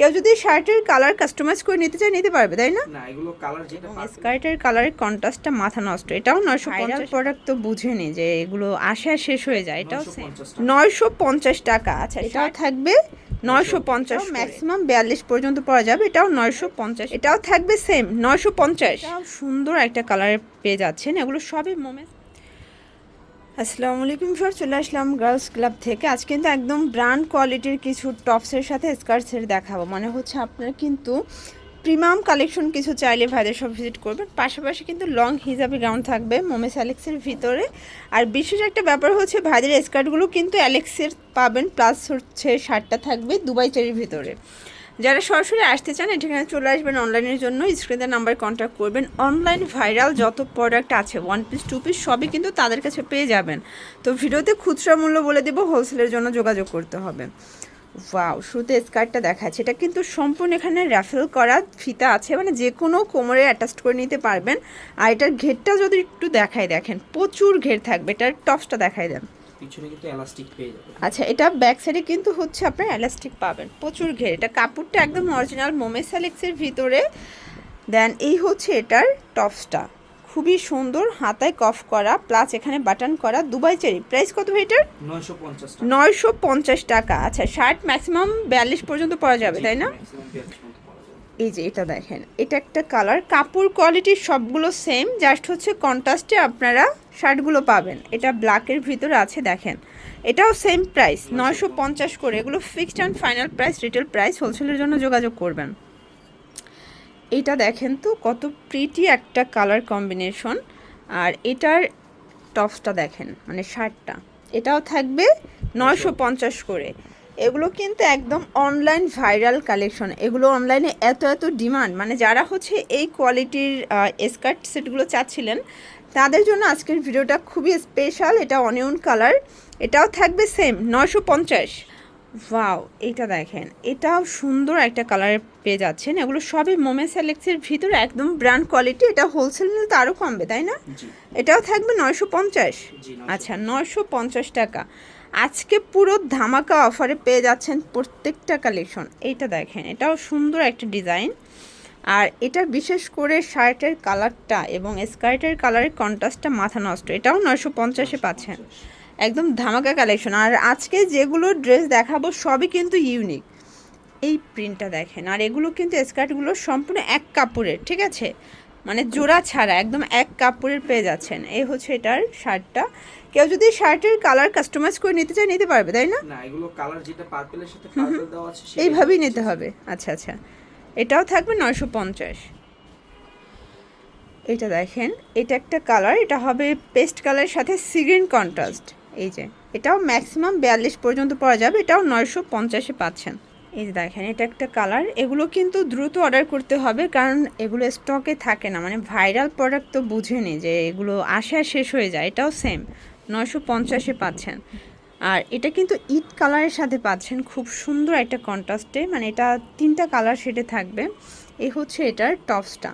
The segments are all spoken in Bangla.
কেউ যদি শার্টের কালার কাস্টমাইজ করে নিতে চায় নিতে পারবে তাই না? না এগুলো কালার যেটা স্কার্টের কালারের কন্ট্রাস্টটা মাথা নষ্ট। এটাও নয়শো পঞ্চাশ প্রোডাক্ট তো বুঝেনি যে এগুলো আসে আর শেষ হয়ে যায় এটাও 950 টাকা। নয়শো পঞ্চাশ টাকা আচ্ছা এটাও থাকবে নয়শো পঞ্চাশ ম্যাক্সিমাম বিয়াল্লিশ পর্যন্ত পাওয়া যাবে এটাও নয়শো পঞ্চাশ। এটাও থাকবে সেম নয়শো পঞ্চাশ। সুন্দর একটা কালার পেয়ে যাচ্ছেন। এগুলো সবই মোমেন্ট আসসালামু আলাইকুম স্যার চলে আসলাম গার্লস ক্লাব থেকে। আজ কিন্তু একদম ব্র্যান্ড কোয়ালিটির কিছু টপসের সাথে স্কার্টসের দেখাবো। মানে হচ্ছে আপনারা কিন্তু প্রিমিয়াম কালেকশন কিছু চাইলে ভাইদের সব ভিজিট করবেন। পাশাপাশি কিন্তু লং হিজাবি গাউন থাকবে মোমেস অ্যালেক্সের ভিতরে। আর বিশেষ একটা ব্যাপার হচ্ছে ভাইদের স্কার্টগুলো কিন্তু অ্যালেক্সের পাবেন প্লাস হচ্ছে শার্টটা থাকবে দুবাই চেরির ভিতরে। যারা সরাসরি আসতে চান, এখানে চলে আসবেন অনলাইনের জন্য। স্ক্রিনে নাম্বার কন্ট্যাক্ট করবেন। অনলাইন ভাইরাল যত প্রোডাক্ট আছে ওয়ান পিস টু পিস সবই কিন্তু তাদের কাছে পেয়ে যাবেন। তো ভিডিওতে খুচরা মূল্য বলে দেবো হোলসেলের জন্য যোগাযোগ করতে হবে। ওয়াও শুরুতে স্কার্টটা দেখাচ্ছে। এটা কিন্তু সম্পূর্ণ এখানে র্যাফেল করা ফিতা আছে মানে যে কোনো কোমরে অ্যাটাচ করে নিতে পারবেন। আর এটার ঘেরটা যদি একটু দেখাই দেখেন, প্রচুর ঘের থাকবে। এটার টপসটা দেখাই দেন। পিছনে কিন্তু এলাস্টিক পেয়ে যাবেন আচ্ছা এটা ব্যাক সাইডে কিন্তু হচ্ছে আপনার এলাস্টিক পাবেন। প্রচুর ঘের। এটা কাপড়টা একদম অরিজিনাল মোমে স্যালেক্সের ভিতরে। দেন এই হচ্ছে এটার টপসটা খুবই সুন্দর হাতায় কফ করা প্লাস এখানে বাটন করা দুবাই চেরি। প্রাইস কত ভাই এটার? টাকা। নয়শো পঞ্চাশ টাকা। আচ্ছা শার্ট ম্যাক্সিমাম বিয়াল্লিশ পর্যন্ত পরা যাবে তাই না? Maximum 42 মতো পাওয়া যাবে। এই যে এটা দেখেন এটা একটা কালার কাপড় কোয়ালিটির সবগুলো সেম জাস্ট হচ্ছে কন্ট্রাস্টে আপনারা শার্টগুলো পাবেন। এটা ব্ল্যাকের ভিতরে আছে, দেখেন। এটাও সেম প্রাইস নয়শো পঞ্চাশ করে। এগুলো fixed and final price retail price হোলসেলের জন্য যোগাযোগ করবেন। এটা দেখেন তো, কত প্রিটি একটা কালার কম্বিনেশন আর এটার টপসটা দেখেন মানে শার্টটা। এটাও থাকবে নয়শো পঞ্চাশ করে। এগুলো কিন্তু একদম অনলাইন ভাইরাল কালেকশন এগুলো অনলাইনে এত এত ডিমান্ড মানে যারা হচ্ছে এই কোয়ালিটির স্কার্ট সেটগুলো চাচ্ছিলেন তাদের জন্য আজকের ভিডিওটা খুবই স্পেশাল এটা অনিয়ন কালার এটাও থাকবে সেম নয়শো পঞ্চাশ। ওয়াও এটা দেখেন এটাও সুন্দর একটা কালার পেয়ে যাচ্ছেন। এগুলো সবই মোমেস অ্যালেক্সের ভিতরে একদম ব্র্যান্ড কোয়ালিটি এটা হোলসেল নিলে তো আরও কমবে তাই না? এটাও থাকবে নয়শো পঞ্চাশ। আচ্ছা নয়শো পঞ্চাশ টাকা। আজকে পুরো ধামাকা অফারে পেয়ে যাচ্ছেন প্রত্যেকটা কালেকশন এইটা দেখেন এটাও সুন্দর একটা ডিজাইন আর এটা বিশেষ করে শার্টের কালারটা এবং স্কার্টের কালারের কন্ট্রাস্টটা মাথা নষ্ট। এটাও নয়শো পঞ্চাশে পাচ্ছেন। একদম ধামাকা কালেকশন আর আজকে যেগুলো ড্রেস দেখাবো সবই কিন্তু ইউনিক এই প্রিন্টটা দেখেন। আর এগুলো কিন্তু স্কার্টগুলো সম্পূর্ণ এক কাপড়ের ঠিক আছে? মানে জোড়া ছাড়া একদম এক কাপড়ের পেয়ে যাচ্ছেন। এই হচ্ছে এটার শার্টটা। কেউ যদি শার্টের কালার কাস্টমাইজ করে নিতে চায় নিতে পারবে তাই না? না এগুলো কালার যেটা পার্পলের সাথে পার্পল দেওয়া আছে এইভাবেই নিতে হবে। আচ্ছা আচ্ছা। এটাও থাকবে নয়শো পঞ্চাশ। এটা দেখেন, এটা একটা কালার এটা হবে পেস্ট কালারের সাথে সিগ্রিন কন্ট্রাস্ট এই যে, এটাও ম্যাক্সিমাম বিয়াল্লিশ পর্যন্ত পাওয়া যাবে, এটাও নয়শো পঞ্চাশে পাচ্ছেন। এই যে দেখেন, এটা একটা কালার এগুলো কিন্তু দ্রুত অর্ডার করতে হবে, কারণ এগুলো স্টকে থাকে না। মানে ভাইরাল প্রোডাক্ট তো বুঝেনি যে এগুলো আসে শেষ হয়ে যায়, এটাও সেম নয়শো পঞ্চাশে পাচ্ছেন। আর এটা কিন্তু ইট কালারের সাথে পাচ্ছেন। খুব সুন্দর একটা কন্ট্রাস্টে মানে এটা তিনটা কালার শেডে থাকবে। এই হচ্ছে এটার টপসটা।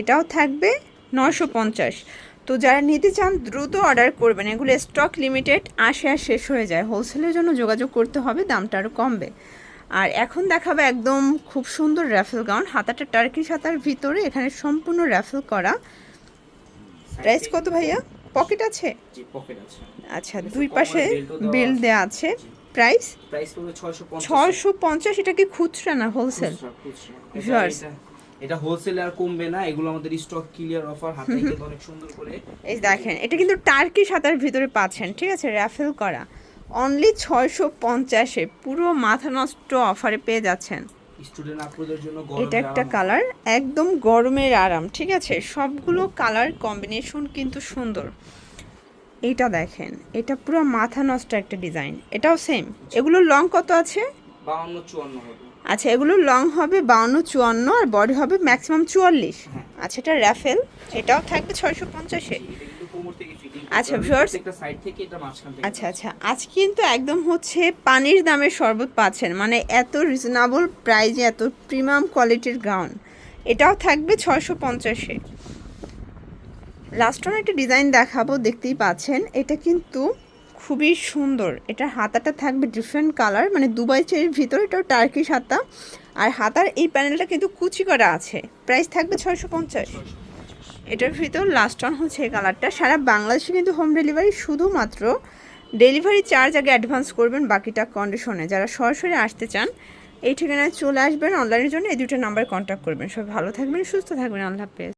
এটাও থাকবে নশো পঞ্চাশ। তো যারা নিতে চান, দ্রুত অর্ডার করবেন। এগুলো স্টক লিমিটেড আসে আর শেষ হয়ে যায়। হোলসেলের জন্য যোগাযোগ করতে হবে, দামটা আরও কমবে। আর এখন দেখাবে একদম খুব সুন্দর র্যাফেল গাউন হাতাটা টার্কিশ হাতার ভিতরে। এখানে সম্পূর্ণ র্যাফেল করা। প্রাইস কত ভাইয়া? পকেট আছে? জি পকেট আছে। আচ্ছা দুই পাশে বেল আছে। আছে। প্রাইস প্রাইস পড়বে 650 ছয়শো পঞ্চাশ এটা কি খুচরা না হোলসেল। এটা- এটা আর কমবে না এগুলো আমাদের স্টক ক্লিয়ার অফার হাতে কিন্তু অনেক সুন্দর করে এই দেখেন এটা কিন্তু টার্কি সাতার ভিতরে পাচ্ছেন ঠিক আছে? র্যাফেল করা। অনলি ছয়শো পঞ্চাশে পুরো মাথা নষ্ট অফারে পেয়ে যাচ্ছেন। স্টুডেন্ট আপুদের জন্য এটা একটা কালার একদম গরমের আরাম ঠিক আছে? সবগুলো কালার কম্বিনেশন কিন্তু সুন্দর। এটা দেখেন এটা পুরো মাথা নষ্ট একটা ডিজাইন এটাও সেম এগুলো লং কত আছে? 52 54 আচ্ছা এগুলো লং হবে বাউন্ন চুয়ান্ন আর বডি হবে ম্যাক্সিমাম চুয়াল্লিশ। হ্যাঁ। আচ্ছা এটা র্যাফেল এটাও থাকবে ছয়শো পঞ্চাশে এটা কিন্তু কোমর থেকে ফিটিং আচ্ছা, viewers। একটা সাইড থেকে এটা মাঝখান থেকে আচ্ছা আচ্ছা। আজ কিন্তু একদম হচ্ছে পানির দামের শরবত পাচ্ছেন। মানে এত রিজনেবল প্রাইজে এত প্রিমিয়াম কোয়ালিটির গাউন এটাও থাকবে ছয়শো পঞ্চাশে। লাস্ট ওয়ান একটা ডিজাইন দেখাবো দেখতেই পাচ্ছেন। এটা কিন্তু খুবই সুন্দর। এটা হাতাটা থাকবে ডিফারেন্ট কালার মানে দুবাই চেরির ভিতরে এটাও টার্কিশ হাতা। আর হাতার এই প্যানেলটা কিন্তু কুচি করা আছে। প্রাইস থাকবে ছয়শো পঞ্চাশ। এটার ভিতর লাস্ট অন হচ্ছে এই কালারটা সারা বাংলাদেশে কিন্তু হোম ডেলিভারি শুধুমাত্র ডেলিভারি চার্জ আগে অ্যাডভান্স করবেন বাকিটা কন্ডিশনে যারা সরাসরি আসতে চান, এই ঠিকানায় চলে আসবেন। অনলাইনের জন্য এই দুটো নাম্বার কন্ট্যাক্ট করবেন। সবাই ভালো থাকবেন, সুস্থ থাকবেন। আল্লাহ হাফেজ।